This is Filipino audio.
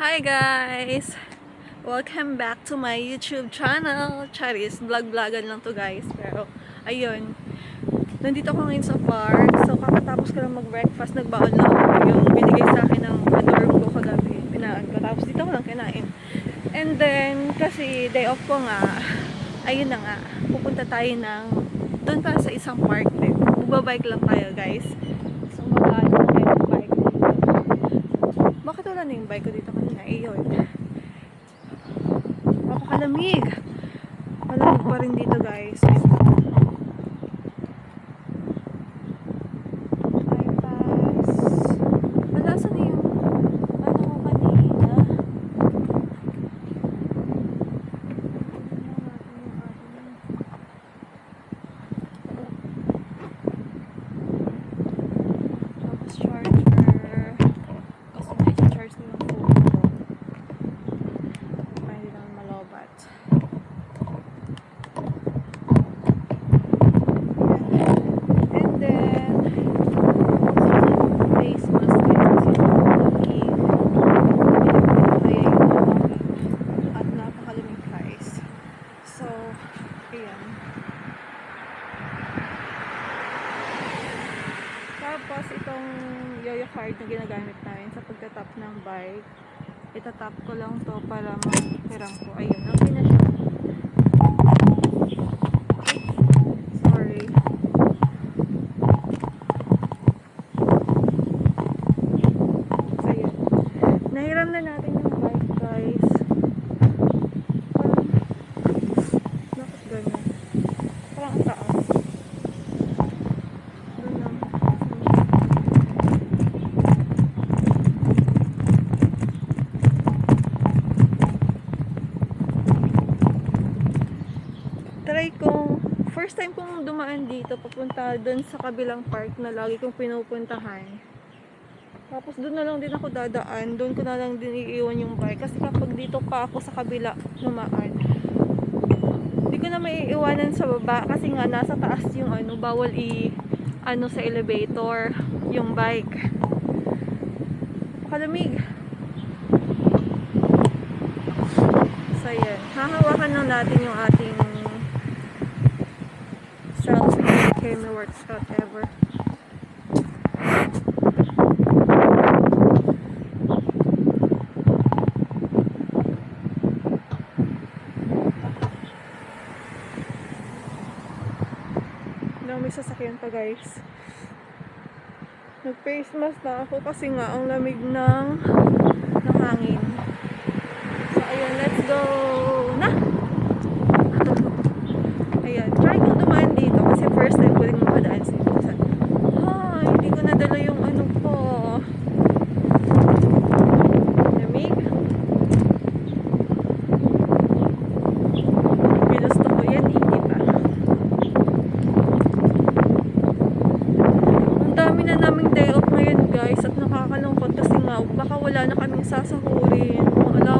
Hi guys! Welcome back to my YouTube channel. Charis, vlog-vlogan lang to guys. Pero, ayun. Nandito ako ngayon sa park. So, kakatapos ko lang mag-breakfast. Nagbaon lang ako yung binigay sa akin ng adorm ko kagabi. Pinaan ko. Tapos dito ko lang kinain. And then, kasi day off ko nga, ayun na nga, pupunta tayo ng doon pa sa isang park din. Magbabike lang tayo guys. So, mag-ano tayo ng bike dito. Na yung bike ko dito kanina? Eh, yun. Napakalamig. Malamig pa rin dito, guys. Bypass. Wala, saan na yung ano ko kanina? Ano natin yung ating- Tapos charger. Kasi may charge na yung phone ko. Para hindi naman malobat. And then, face mask guys. Kasi malamig. Kaya yung at napakalamig guys. So, ayan. Tapos itong yoyo card na ginagamit namin sa pagtatap ng bike, itatap ko lang to para mahiram ko. Ayun, okay na siya. Sorry. So, ayun. Nahiram na natin yung bike, guys. Parang, bakit ganyan? Parang ang taas. Doon lang. Try kong, first time kong dumaan dito, papunta doon sa kabilang park na lagi kong pinupuntahan. Tapos doon na lang din ako dadaan, doon ko na lang din iiwan yung bike. Kasi kapag dito pa ako sa kabila dumaan, hindi ko na may iiwanan sa baba kasi nga nasa taas yung ano, bawal i ano sa elevator yung bike. Kalamig. So yan, hahawakan lang natin yung ating selfie camera works whatever. na may sasakyan pa guys. Nag face mask na ako kasi nga ang lamig ng ng hangin. So ayun, let's go na! Ayun, try ko dumaan dito kasi first time ko rin makadaan sa dito. Sa, ah, hindi ko nadala yung ano ko. Lamig. Ginusto ko yan, hindi pa. Ang dami na naming day off ngayon guys at nakakalungkot kasi nga baka wala na kaming sasahurin. Na lang